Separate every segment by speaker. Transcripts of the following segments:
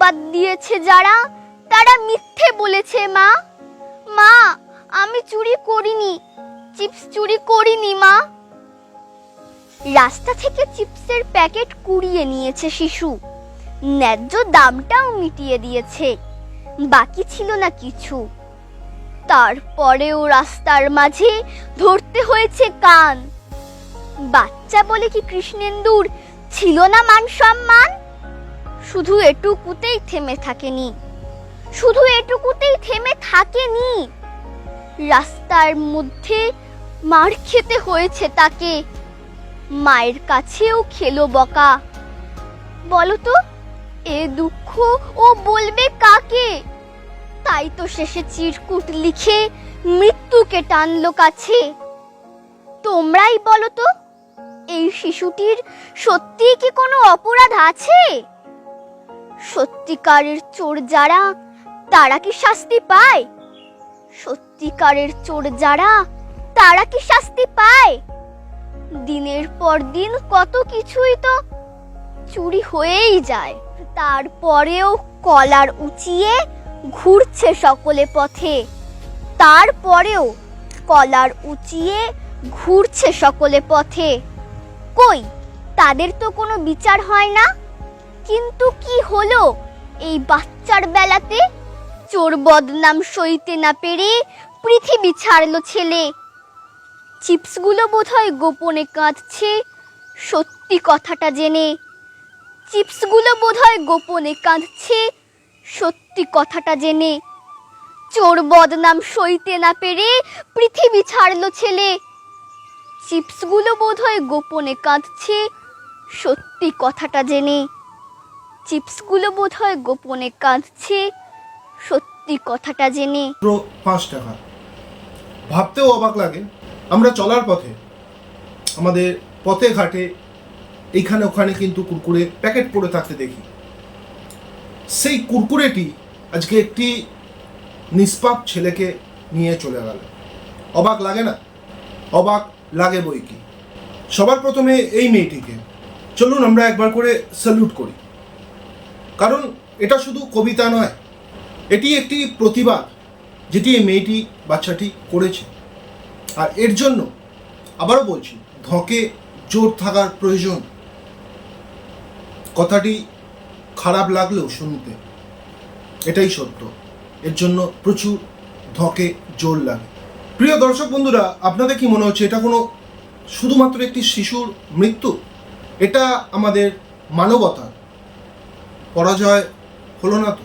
Speaker 1: অপবাদ দিয়েছে যারা, তারা মিথ্যে বলেছে, মা। মা, আমি চুরি করিনি, চিপস চুরি করিনি, মা। রাস্তা থেকে চিপসের প্যাকেট কুড়িয়ে নিয়েছে শিশু। ন্যায্য দামটাও মিটিয়ে দিয়েছে। বাকি ছিল না কিছু। তারপরেও রাস্তার মাঝে ধরতে হয়েছে কান। বাচ্চা বলে কি কৃষ্ণেন্দুর ছিল না মান সম্মান? শুধু এটুকুতেই থেমে থাকেনি। শুধু এটুকুতেই থেমে থাকেনি। রাস্তার মধ্যে মার খেতে হয়েছে তাকে। মায়ের কাছেও খেলো বকা। বলো তো এ দুঃখ ও বলবে কাকে? তাই তো শেষে চিরকুট লিখে মৃত্যুকে টানলো কাছে। তোমরাই বলো তো এই শিশুটির সত্যি কি কোনো অপরাধ আছে? সত্যিকারের চোর যারা, তারা কি শাস্তি পায়? সত্যিকারের চোর যারা, তারা কি শাস্তি পায়? দিনের পর দিন কত কিছুই তো চুরি হয়েই যায়। তারপরেও কলার উঁচিয়ে ঘুরছে সকলে পথে। তারপরেও কলার উঁচিয়ে ঘুরছে সকলে পথে। কই, তাদের তো কোনো বিচার হয় না? কিন্তু কি হলো? এই বাচ্চার বেলাতে চোর বদনাম সইতে না পেরে পৃথিবী ছাড়লো ছেলে। চিপসগুলো বোধহয় গোপনে কাঁদছে, সত্যি কথাটা জেনে। চিপসগুলো বোধহয় গোপনে কাঁদছে, সত্যি কথাটা জেনে। চোর বদনাম সইতে না পেরে পৃথিবী ছাড়লো ছেলে। চিপসগুলো বোধহয় গোপনে কাঁদছে, সত্যি কথাটা জেনে। চিপসগুলো বোধহয় গোপনে কাঁদছে। সত্যি কথাটা জেনে।
Speaker 2: মাত্র পাঁচ টাকা। ভাবতেও অবাক লাগে। আমরা চলার পথে, আমাদের পথে ঘাটে, এইখানে ওখানে কিন্তু কুরকুরে প্যাকেট পড়ে থাকতে দেখি। সেই কুরকুরেটি আজকে একটি নিষ্পাপ ছেলেকে নিয়ে চলে গেল। অবাক লাগে না? অবাক লাগে বই কি? সবার প্রথমে এই মেয়েটিকে। চলুন আমরা একবার করে স্যালুট করি। কারণ এটা শুধু কবিতা নয়, এটি একটি প্রতিবাদ যেটি এই মেয়েটি, বাচ্চাটি করেছে। আর এর জন্য আবারও বলছি, ধকে জোর থাকার প্রয়োজন। কথাটি খারাপ লাগলেও শুনতে। এটাই সত্য। এর জন্য প্রচুর ধকে জোর লাগে। প্রিয় দর্শক বন্ধুরা, আপনাদের কি মনে হচ্ছে, এটা কোনো শুধুমাত্র একটি শিশুর মৃত্যু? এটা আমাদের মানবতার পরাজয় হলো না তো?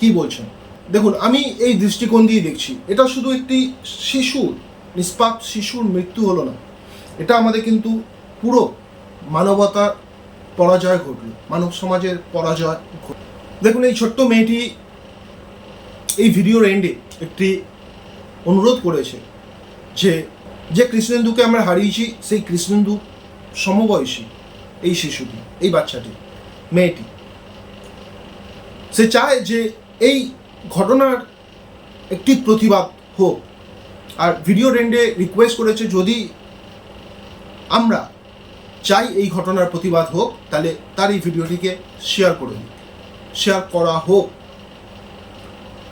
Speaker 2: কি বলছেন? দেখুন, আমি এই দৃষ্টিকোণ দিয়ে দেখছি। এটা শুধু একটি শিশুর, নিষ্পাপ শিশুর মৃত্যু হলো না। এটা আমাদের কিন্তু পুরো মানবতার পরাজয় ঘটল। মানব সমাজের পরাজয় ঘটল। দেখুন, এই ছোট্ট মেয়েটি এই ভিডিওর এন্ডে একটি অনুরোধ করেছে যে যে কৃষ্ণেন্দুকে আমরা হারিয়েছি, সেই কৃষ্ণেন্দু সমবয়সী এই শিশুটি, এই বাচ্চাটি, মেয়েটি। সে চায় যে এই ঘটনার একটি প্রতিবাদ হোক। আর ভিডিও রেন্ডে রিকোয়েস্ট করেছে যদি আমরা চাই এই ঘটনার প্রতিবাদ হোক, তাহলে তার এই ভিডিওটিকে শেয়ার করে দিই শেয়ার করা হোক।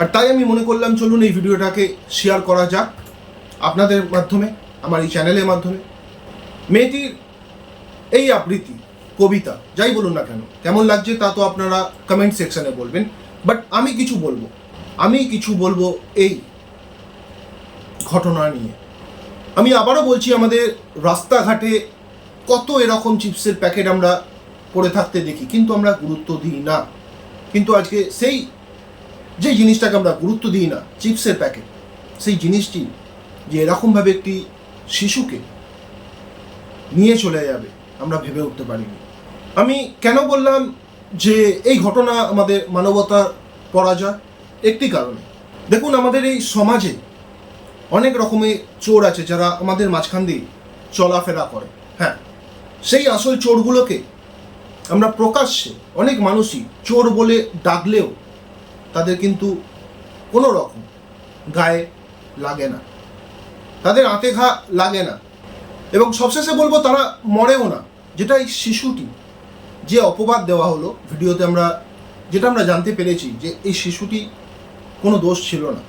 Speaker 2: আর তাই আমি মনে করলাম, চলুন এই ভিডিওটাকে শেয়ার করা যাক আপনাদের মাধ্যমে, আমার এই চ্যানেলের মাধ্যমে। মেয়েটির এই আবৃত্তি কবিতা, যাই বলুন না কেন, কেমন লাগছে তা তো আপনারা কমেন্ট সেকশনে বলবেন বাট আমি কিছু বলব, আমি কিছু বলব এই ঘটনা নিয়ে। আমি আবারও বলছি, আমাদের রাস্তাঘাটে কত এরকম চিপসের প্যাকেট আমরা পড়ে থাকতে দেখি, কিন্তু আমরা গুরুত্ব দিই না। কিন্তু আজকে সেই যে জিনিসটাকে আমরা গুরুত্ব দিই না, চিপসের প্যাকেট, সেই জিনিসটি যে এরকমভাবে একটি শিশুকে নিয়ে চলে যাবে, আমরা ভেবে উঠতে পারিনি। আমি কেন বললাম যে এই ঘটনা আমাদের মানবতার পরাজয়? একটি কারণে। দেখুন, আমাদের এই সমাজে অনেক রকমের চোর আছে যারা আমাদের মাঝখান দিয়ে চলাফেরা করে। হ্যাঁ সেই আসল চোরগুলোকে আমরা প্রকাশ্যে অনেক মানুষই চোর বলে ডাকলেও তাদের কিন্তু কোনো রকম গায়ে লাগে না। তাদের আঁতে ঘা লাগে না। এবং সবশেষে বলব, তারা মরেও না। যেটা এই শিশুটি যে অপবাদ দেওয়া হলো ভিডিওতে আমরা, যেটা আমরা জানতে পেরেছি যে এই শিশুটি কোনো দোষ ছিল না।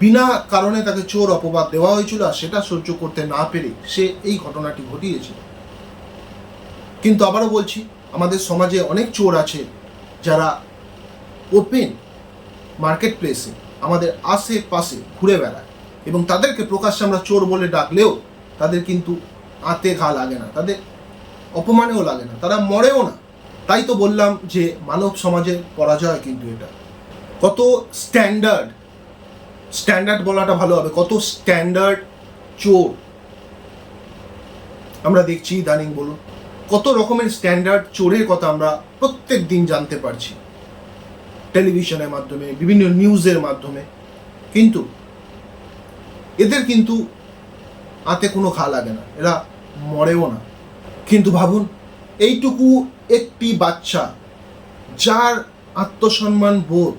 Speaker 2: বিনা কারণে তাকে চোর অপবাদ দেওয়া হয়েছিল আর সেটা সহ্য করতে না পেরে সে এই ঘটনাটি ঘটিয়েছে কিন্তু আবারও বলছি, আমাদের সমাজে অনেক চোর আছে যারা ওপেন মার্কেট প্লেসে আমাদের আশেপাশে ঘুরে বেড়ায় এবং তাদেরকে প্রকাশ্যে আমরা চোর বলে ডাকলেও তাদের কিন্তু আতে ঘা লাগে না, তাদের অপমানেও লাগে না, তারা মরেও না। তাই তো বললাম যে মানব সমাজের পরাজয় কিন্তু এটা। কত স্ট্যান্ডার্ড স্ট্যান্ডার্ড বলাটা ভালো হবে, কত স্ট্যান্ডার্ড চোর। আমরা দেখছি ইদানিং বলুন, কত রকমের স্ট্যান্ডার্ড চোরের কথা আমরা প্রত্যেক দিন জানতে পারছি। টেলিভিশনের মাধ্যমে, বিভিন্ন নিউজের মাধ্যমে। কিন্তু এদের কিন্তু আতে কোনো ঘা লাগে না, এরা মরেও না। কিন্তু ভাবুন এইটুকু একটি বাচ্চা যার আত্মসম্মান বোধ,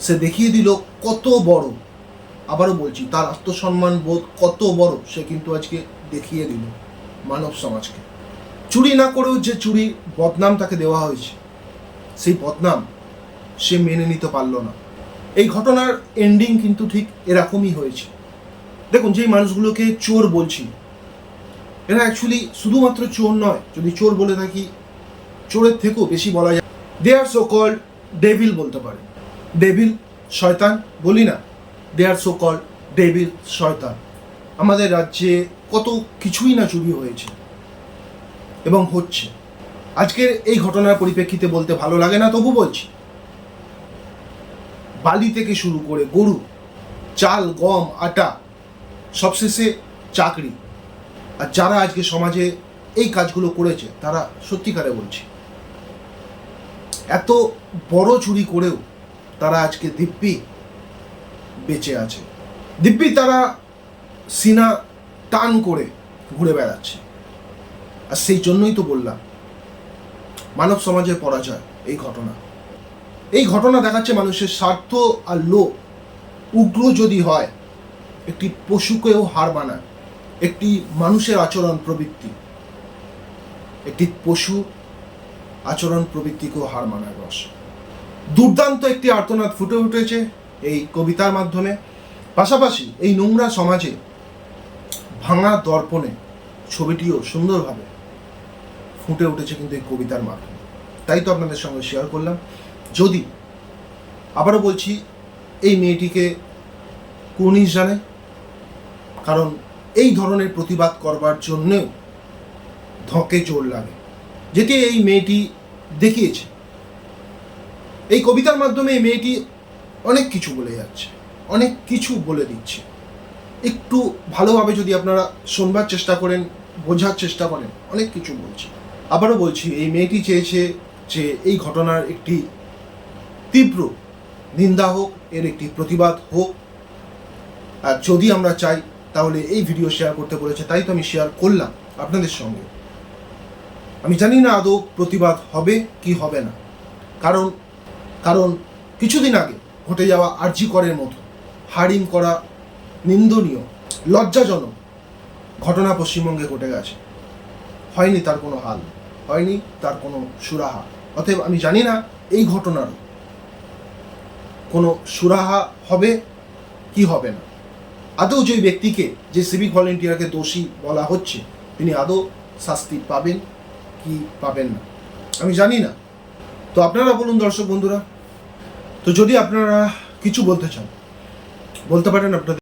Speaker 2: সে দেখিয়ে দিল কত বড়। আবারও বলছি, তার আত্মসম্মান বোধ কত বড়, সে কিন্তু আজকে দেখিয়ে দিল মানব সমাজকে। চুরি না করেও যে চুরি বদনাম তাকে দেওয়া হয়েছে, সেই বদনাম সে মেনে নিতে পারল না। এই ঘটনার এন্ডিং কিন্তু ঠিক এরকমই হয়েছে। দেখুন, যেই মানুষগুলোকে চোর বলছি এরা অ্যাকচুয়ালি শুধুমাত্র চোর নয়, যদি চোর বলে থাকি চোরের থেকেও বেশি বলা যায় they are so called devil বলতে পারে। ডেভিল শয়তান বলি না they are so called devil শয়তান। আমাদের রাজ্যে কত কিছুই না চুরি হয়েছে এবং হচ্ছে। আজকের এই ঘটনার পরিপ্রেক্ষিতে বলতে ভালো লাগে না, তবু বলছি। বালি থেকে শুরু করে গরু, চাল, গম, আটা, সবশেষে চাকরি। আর যারা আজকে সমাজে এই কাজগুলো করেছে, তারা সত্যিকারে বলছি, এত বড় চুরি করেও তারা আজকে দিব্যি বেঁচে আছে। দিব্যি তারা সিনা টান করে ঘুরে বেড়াচ্ছে। আর সেই জন্যই তো বললাম, মানব সমাজের পরাজয়, এই ঘটনা। এই ঘটনা দেখাচ্ছে মানুষের স্বার্থ আর লোভ। উগ্র যদি হয়, একটি পশুকেও হার মানায়। একটি মানুষের আচরণ প্রবৃত্তি। একটি পশু আচরণ প্রবৃত্তিকেও হার মানায় রস। দুর্দান্ত একটি আর্তনাদ ফুটে উঠেছে এই কবিতার মাধ্যমে। পাশাপাশি এই নোংরা সমাজে ভাঙা দর্পণে ছবিটিও সুন্দরভাবে ফুটে উঠেছে কিন্তু এই কবিতার মাধ্যমে। তাই তো আপনাদের সঙ্গে শেয়ার করলাম। যদি আবারও বলছি, এই মেয়েটিকে কুর্নিশ জানে? কারণ এই ধরনের প্রতিবাদ করবার জন্যেও ধকে জোর লাগে, যেটি এই মেয়েটি দেখিয়েছে। এই কবিতার মাধ্যমে এই মেয়েটি অনেক কিছু বলে যাচ্ছে, অনেক কিছু বলে দিচ্ছে। একটু ভালোভাবে যদি আপনারা শোনবার চেষ্টা করেন, বোঝার চেষ্টা করেন, অনেক কিছু বলছে। আবারও বলছি, এই মেয়েটি চেয়েছে যে এই ঘটনার একটি তীব্র নিন্দা হোক, এর একটি প্রতিবাদ হোক। আর যদি আমরা চাই তাহলে এই ভিডিও শেয়ার করতে বলেছে, তাই তো আমি শেয়ার করলাম আপনাদের সঙ্গে। আমি জানি না আদৌ প্রতিবাদ হবে কি হবে না। কারণ কারণ কিছুদিন আগে ঘটে যাওয়া আর্জি করের মতো হারিম করা নিন্দনীয়, লজ্জাজনক ঘটনা পশ্চিমবঙ্গে ঘটে গেছে। হয়নি তার কোনো হাল, হয়নি তার কোনো সুরাহা। অতএব আমি জানি না এই ঘটনার কোনো সুরাহা হবে কি হবে না। আদৌ যে ব্যক্তিকে যে সিভিক ভলেন্টিয়ারকে দোষী বলা হচ্ছে, তিনি আদৌ শাস্তি পাবেন কি পাবেন না? আমি জানি না। তো আপনারা বলুন দর্শক বন্ধুরা। তো যদি আপনারা কিছু বলতে চান, বলতে পারেন আপনাদের